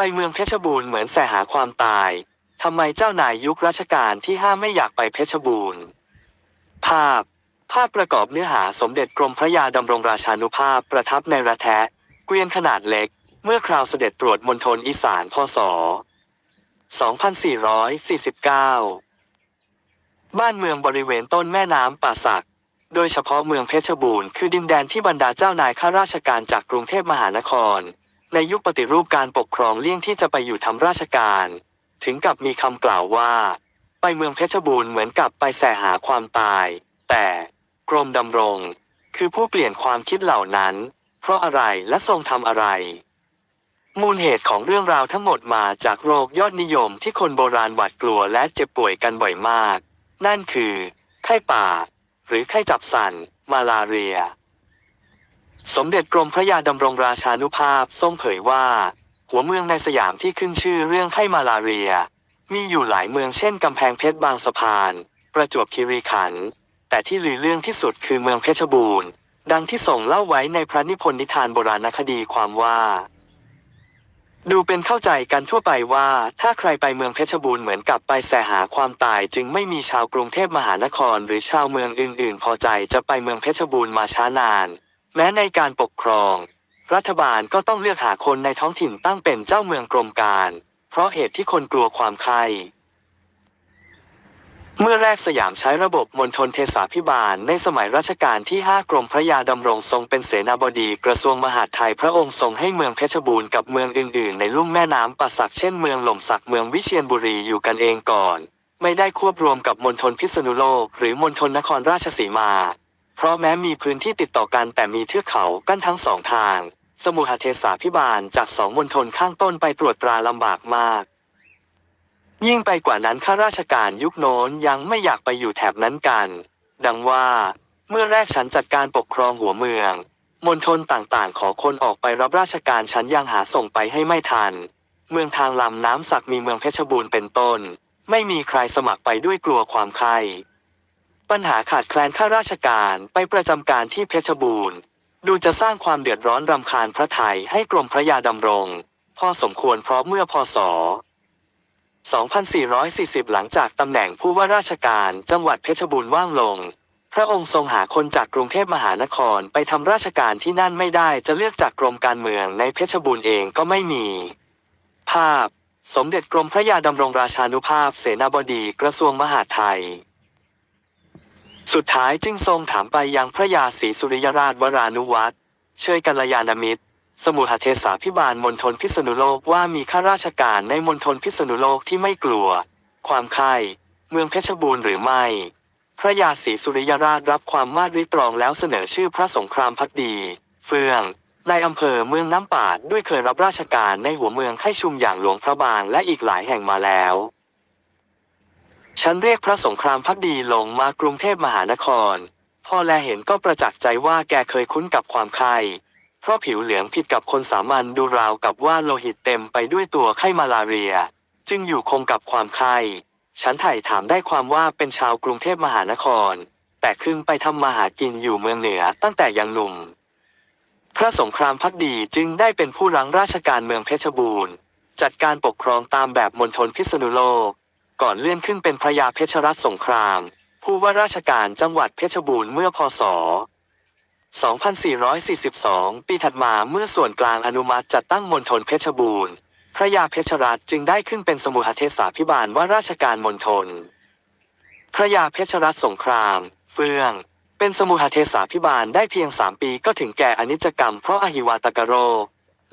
ไปเมืองเพชรบูรณ์เหมือนแสหาความตาย ทำไมเจ้านายยุครัชกาลที่ห้าไม่อยากไปเพชรบูรณ์ ภาพ ภาพประกอบเนื้อหาสมเด็จกรมพระยาดำรงราชานุภาพประทับในระแทะเกวียนขนาดเล็ก เมื่อคราวเสด็จตรวจมณฑลอีสานพศ 2449 บ้านเมืองบริเวณต้นแม่น้ำป่าสักโดยเฉพาะเมืองเพชรบูรณ์คือดินแดนที่บรรดาเจ้านายข้าราชการจากกรุงเทพมหานคร ในยุคปฏิรูปการปกครองเลี่ยงที่จะไปอยู่ทำราชการ ถึงกับมีคำกล่าวว่า ไปเมืองเพชรบูรณ์เหมือนกับไปแสหาความตาย แต่กรมดำรง คือผู้เปลี่ยนความคิดเหล่านั้น เพราะอะไรและทรงทำอะไร มูลเหตุของเรื่องราวทั้งหมดมาจากโรคยอดนิยมที่คนโบราณหวาดกลัวและเจ็บป่วยกันบ่อยมาก นั่นคือ ไข้ป่า หรือไข้จับสันมาลาเรีย สมเด็จกรมพระยาดำรงราชานุภาพทรงเผยว่า หัวเมืองในสยามที่ขึ้นชื่อเรื่องไข้มาลาเรีย มีอยู่หลายเมืองเช่นกำแพงเพชรบางสะพาน ประจวบคีรีขันธ์แต่ที่ลือเรื่องที่สุดคือเมืองเพชรบูรณ์ ดังที่ส่งเล่าไว้ในพระนิพนธ์นิทานโบราณคดีความว่า ดูเป็นเข้าใจกันทั่วไปว่า ถ้าใครไปเมืองเพชรบูรณ์เหมือนกับไปแสหาความตายจึงไม่มีชาวกรุงเทพมหานคร หรือชาวเมืองอื่น ๆ พอใจจะไปเมืองเพชรบูรณ์มาช้านาน แม้ในการปกครอง รัฐบาลก็ต้องเลือกหาคนในท้องถิ่นตั้งเป็นเจ้าเมืองกรมการ เพราะเหตุที่คนกลัวความไข้เมื่อแรกสยามใช้ระบบมณฑลเทศาพิบาลในสมัยรัชกาลที่ 5 กรมพระยาดำรงทรงเป็นเสนาบดีกระทรวงมหาดไทยพระองค์ทรงให้เมืองเพชรบูรณ์กับเมืองอื่นๆ ในลุ่มแม่น้ำป่าสักเช่นเมืองหล่มสักเมืองวิเชียรบุรีอยู่กันเองก่อน ไม่ได้ควบรวมกับมณฑลพิษณุโลก หรือมณฑลนครราชสีมา เพราะแม้มีพื้นที่ติดต่อกันแต่มีเทือกเขากั้นทั้งสองทาง สมุหเทศาพิบาลจากสองมณฑลข้างต้นไปตรวจตราลำบากมาก ยิ่งไปกว่านั้นข้าราชการยุคโน้นยังไม่อยากไปอยู่แถบนั้นกัน ดังว่า เมื่อแรกฉันจัดการปกครองหัวเมืองมณฑลต่างๆ ขอคนออกไปรับราชการฉันยังหาส่งไปให้ไม่ทัน เมืองทางลำน้ำสักมีเมืองเพชรบูรณ์เป็นต้น ไม่มีใครสมัครไปด้วยกลัวความไข้ ปัญหาขาดแคลนข้าราชการไปประจำการที่เพชรบูรณ์ ดูจะสร้างความเดือดร้อนรำคาญพระไทยให้กรมพระยาดำรง พอสมควรเพราะเมื่อพศ 2440 หลังจากตำแหน่งผู้ว่าราชการจังหวัดเพชรบูรณ์ว่างลง พระองค์ทรงหาคนจากกรุงเทพมหานครไปทำราชการที่นั่นไม่ได้จะเลือกจากกรมการเมืองในเพชรบูรณ์เองก็ไม่มี ภาพ สมเด็จกรมพระยาดำรงราชานุภาพเสนาบดีกระทรวงมหาดไทย สุดท้ายจึงทรงถามไปยังพระยาศรีสุริยราชวรานุวัตรเชยกัลยาณมิตร สมุหเทศาพิบาลมณฑลพิษณุโลกว่ามีข้าราชการในมณฑลพิษณุโลกที่ไม่กลัว ความไข้เมืองเพชรบูรณ์หรือไม่ พระยาศรีสุริยราชรับความมาดริตรองแล้วเสนอชื่อพระสงครามพักดี เฟืองในอำเภอเมืองน้ำปาดด้วยเคยรับราชการในหัวเมืองไข้ชุมอย่างหลวงพระบางและอีกหลายแห่งมาแล้ว ฉันเรียกพระสงครามพักดีลงมากรุงเทพมหานครพอแลเห็นก็ประจักษ์ใจว่าแกเคยคุ้นกับความไข้เพราะผิวเหลืองผิดกับคนสามัญดูราวกับว่าโลหิตเต็มไปด้วยตัวไข้มาลาเรีย จึงอยู่คงกับความไข้ฉันไถ่ถามได้ความว่าเป็นชาวกรุงเทพมหานคร แต่ครึ่งไปทำมาหากินอยู่เมืองเหนือตั้งแต่ยังหนุ่ม พระสงครามพักดีจึงได้เป็นผู้รังราชการเมืองเพชรบูรณ์ จัดการปกครองตามแบบมณฑลพิษณุโลก ก่อนเลื่อนขึ้นเป็นพระยาเพชรรัตน์สงคราม ผู้ว่าราชการจังหวัดเพชรบูรณ์เมื่อพศ 2442 ปีถัดมาเมื่อส่วนกลางอนุมัติจัดตั้งมณฑลเพชรบูรณ์ พระยาเพชรรัตน์จึงได้ขึ้นเป็นสมุหเทศาพิบาลว่าราชการมณฑล พระยาเพชรรัตน์สงคราม เฟือง เป็นสมุหเทศาพิบาลได้เพียงสามปีก็ถึงแก่อนิจกรรมเพราะอหิวาตกโรค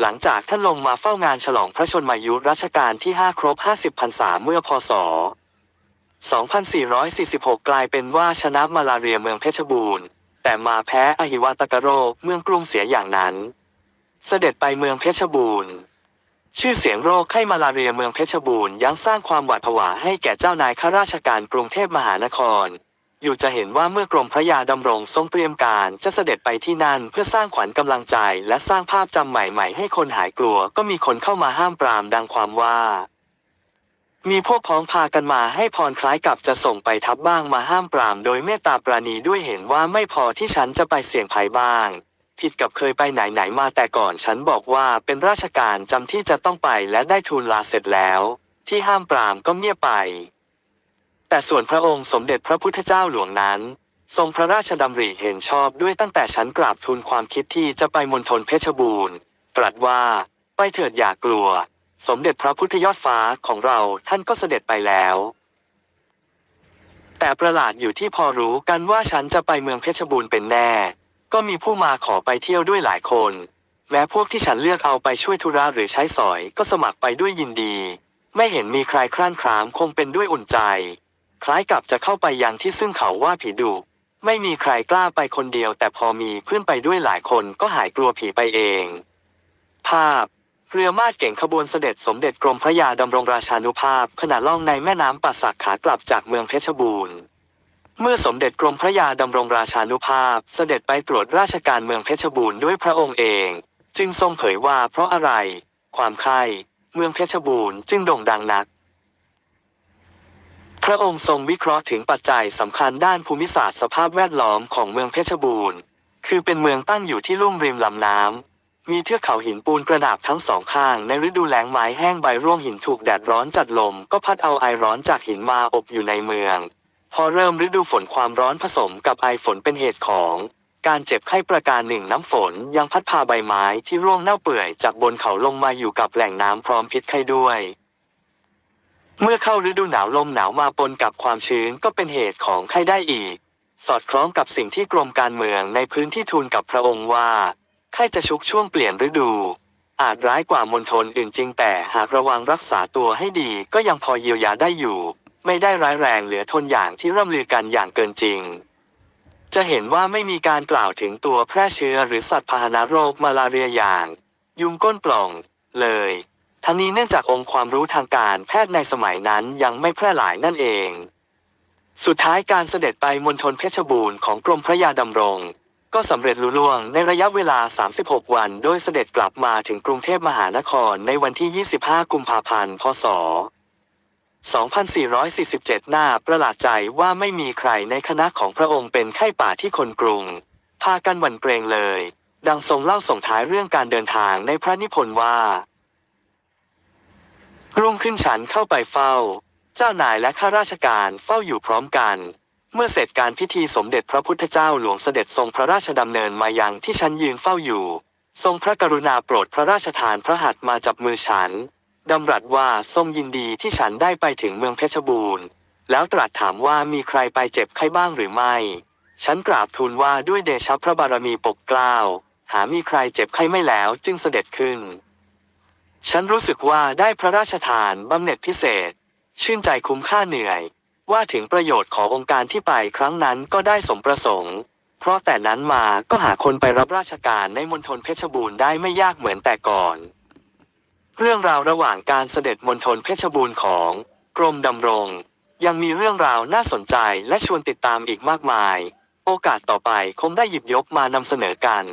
หลังจากท่านลงมาเฝ้างานฉลองพระชนมายุรัชกาลที่ 5 ครบ 50พรรษาเมื่อพศ 2446 กลายเป็นว่าชนะมาลาเรียเมืองเพชรบูรณ์ แต่มาแพ้อหิวาตกโรคเมืองกรุงเสียอย่างนั้น เสด็จไปเมืองเพชรบูรณ์ ชื่อเสียงโรคไข้มาลาเรียเมืองเพชรบูรณ์ยังสร้างความหวาดผวาให้แก่เจ้านายข้าราชการกรุงเทพมหานคร อยู่จะเห็นว่าเมื่อกรมพระยาดำรงทรงเตรียมการจะเสด็จไปที่นั่นเพื่อสร้างขวัญกำลังใจและสร้างภาพจำใหม่ๆ ให้คนหายกลัวก็มีคนเข้ามาห้ามปรามดังความว่า มีพวกพ้องพากันมาให้พรคล้ายกับจะส่งไปทับบ้างมาห้ามปรามโดยเมตตาปราณีด้วยเห็นว่าไม่พอที่ฉันจะไปเสี่ยงภัยบ้าง ผิดกับเคยไปไหนไหนๆมาแต่ก่อนฉันบอกว่าเป็นราชการจำที่จะต้องไปและได้ทูลลาเสร็จแล้ว ที่ห้ามปรามก็เงียบไป แต่ส่วนพระองค์สมเด็จพระพุทธเจ้าหลวงนั้น ทรงพระราชดำริเห็นชอบด้วยตั้งแต่ฉันกราบทูลความคิดที่จะไปมณฑลเพชรบูรณ์ ตรัสว่าไปเถิดอย่ากลัว สมเด็จพระพุทธยอดฟ้าของเราท่านก็เสด็จไปแล้ว แต่ประหลาดอยู่ที่พอรู้กันว่าฉันจะไปเมืองเพชรบูรณ์เป็นแน่ ก็มีผู้มาขอไปเที่ยวด้วยหลายคน แม้พวกที่ฉันเลือกเอาไปช่วยธุระหรือใช้สอยก็สมัครไปด้วยยินดี ไม่เห็นมีใครคร่านครามคงเป็นด้วยอุ่นใจ คล้ายกับจะเข้าไปยังที่ซึ่งเขาว่าผีดุไม่มีใครกล้าไปคนเดียว แต่พอมีเพื่อนไปด้วยหลายคนก็หายกลัวผีไปเอง ภาพ เรือมาดเก่งขบวนเสด็จสมเด็จกรมพระยาดำรงราชานุภาพ ขณะล่องในแม่น้ำป่าสักขากลับจากเมืองเพชรบูรณ์เมื่อสมเด็จกรมพระยาดำรงราชานุภาพ เสด็จไปตรวจราชการเมืองเพชรบูรณ์ด้วยพระองค์เอง จึงทรงเผยว่าเพราะอะไร ความใคร่เมืองเพชรบูรณ์จึงโด่งดังนัก พระองค์ทรงวิเคราะห์ถึงปัจจัยสำคัญด้านภูมิศาสตร์สภาพแวดล้อมของเมืองเพชรบูรณ์ คือเป็นเมืองตั้งอยู่ที่ลุ่มริมลำน้ำ มีเทือกเขาหินปูนกระดาบทั้งสองข้าง ในฤดูแล้งไม้แห้งใบร่วงหินถูกแดดร้อนจัดลม ก็พัดเอาไอร้อนจากหินมาอบอยู่ในเมือง พอเริ่มฤดูฝนความร้อนผสมกับไอฝนเป็นเหตุของ การเจ็บไข้ประการหนึ่งน้ำฝนยังพัดพาใบไม้ที่ร่วงเน่าเปื่อยจากบนเขาลงมาอยู่กับแหล่งน้ำพร้อมพิษไข้ด้วย เมื่อเข้าฤดูหนาวลมหนาวมาปนกับความชื้นก็เป็นเหตุของไข้ได้อีก สอดคล้องกับสิ่งที่กรมการเมืองในพื้นที่ทูลกับพระองค์ว่าไข้จะชุกช่วงเปลี่ยนฤดู อาจร้ายกว่ามณฑลอื่นจริงแต่หากระวังรักษาตัวให้ดีก็ยังพอเยียวยาได้อยู่ ไม่ได้ร้ายแรงเหลือทนอย่างที่ร่ำลือกันอย่างเกินจริง จะเห็นว่าไม่มีการกล่าวถึงตัวแพร่เชื้อหรือสัตว์พาหนะโรคมาลาเรียอย่าง ยุงก้นปล่อง เลย ทั้งนี้เนื่องจากองค์ความรู้ทางการแพทย์ในสมัยนั้นยังไม่แพร่หลายนั่นเอง สุดท้ายการเสด็จไปมณฑลเพชรบูรณ์ของกรมพระยาดำรง ก็สำเร็จลุล่วงในระยะเวลา 36 วัน โดยเสด็จกลับมาถึงกรุงเทพมหานครในวันที่ 25 กุมภาพันธ์ พศ 2447 หน้าประหลาดใจว่าไม่มีใครในคณะของพระองค์เป็นไข้ป่าที่คนกรุง พากันหวั่นเกรงเลย ดังทรงเล่าส่งท้ายเรื่องการเดินทางในพระนิพนธ์ว่า รุ่งขึ้นฉันเข้าไปเฝ้า เจ้านายและข้าราชการเฝ้าอยู่พร้อมกัน เมื่อเสร็จการพิธีสมเด็จพระพุทธเจ้าหลวงเสด็จทรงพระราชดำเนินมายังที่ฉันยืนเฝ้าอยู่ ทรงพระกรุณาโปรดพระราชทานพระหัตถ์มาจับมือฉันดำรัสว่าทรงยินดีที่ฉันได้ไปถึงเมืองเพชรบูรณ์ แล้วตรัสถามว่ามีใครไปเจ็บไข้บ้างหรือไม่ ฉันกราบทูลว่าด้วยเดชะพระบารมีปกเกล้า หามีใครเจ็บไข้ไม่แล้วจึงเสด็จขึ้น ฉันรู้สึกว่าได้พระราชทานบำเหน็จพิเศษ ชื่นใจคุ้มค่าเหนื่อย ว่าถึงประโยชน์ขององค์การที่ไปครั้งนั้นก็ได้สมประสงค์ เพราะแต่นั้นมาก็หาคนไปรับราชการในมณฑลเพชรบูรณ์ได้ไม่ยากเหมือนแต่ก่อน เรื่องราวระหว่างการเสด็จมณฑลเพชรบูรณ์ของกรมดำรง ยังมีเรื่องราวน่าสนใจและชวนติดตามอีกมากมาย โอกาสต่อไปคงได้หยิบยกมานำเสนอกัน